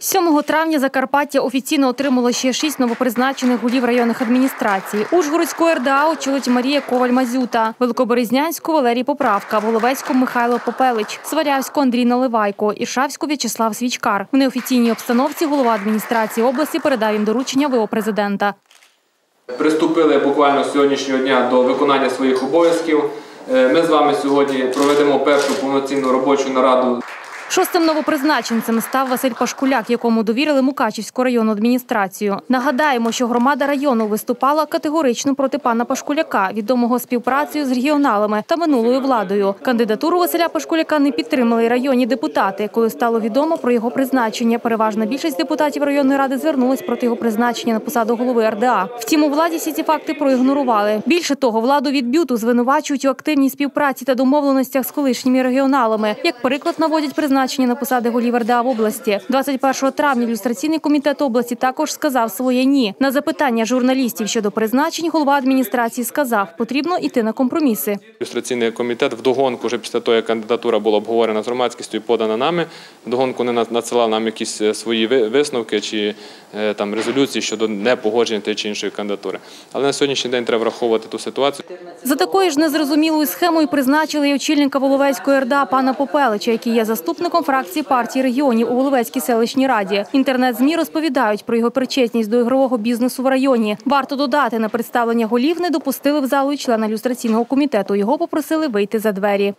7 травня Закарпаття офіційно отримало ще шість новопризначених голів районних адміністрацій. Ужгородську РДА очолить Марія Коваль-Мазюта, Великоберезнянську Валерій Поправка, Воловецьку Михайло Попелич, Сварявську Андрій Наливайко, Іршавську В'ячеслав Свічкар. В неофіційній обстановці голова адміністрації області передав їм доручення ВО президента. Приступили буквально з сьогоднішнього дня до виконання своїх обов'язків. Е, Ми з вами сьогодні проведемо першу повноцінну робочу нараду Шостим новопризначенцем став Василь Пашкуляк, якому довірили Мукачівську районну адміністрацію. Нагадаємо, що громада району виступала категорично проти пана Пашкуляка, відомого співпрацею з регіоналами та минулою владою. Кандидатуру Василя Пашкуляка не підтримали районні депутати. Коли стало відомо про його призначення, переважна більшість депутатів районної ради звернулась проти його призначення на посаду голови РДА. Втім, у владі всі ці факти проігнорували. Більше того, владу від бюту звинувачують у активній співпраці та домовленостях з колишніми регіоналами. Як приклад наводять призначення на посади голів РДА в області. 21 травня ілюстраційний комітет області також сказав своє ні. На запитання журналістів щодо призначень голова адміністрації сказав, потрібно йти на компроміси. Ілюстраційний комітет вдогонку, вже після того, як кандидатура була обговорена з громадськістю і подана нами, вдогонку не надсилав нам якісь е, свої ви- висновки чи е, там резолюції щодо непогодження тієї чи іншої кандидатури. Але на сьогоднішній день треба враховувати ту ситуацію. За такою ж незрозумілою схемою призначили й очільника Воловецької РДА пана Попелича, який є заступником фракції партії регіонів у Воловецькій селищній раді. Інтернет-змі розповідають про його причетність до ігрового бізнесу в районі. Варто додати, на представлення голів не допустили в залу і члена ілюстраційного комітету. Його попросили вийти за двері.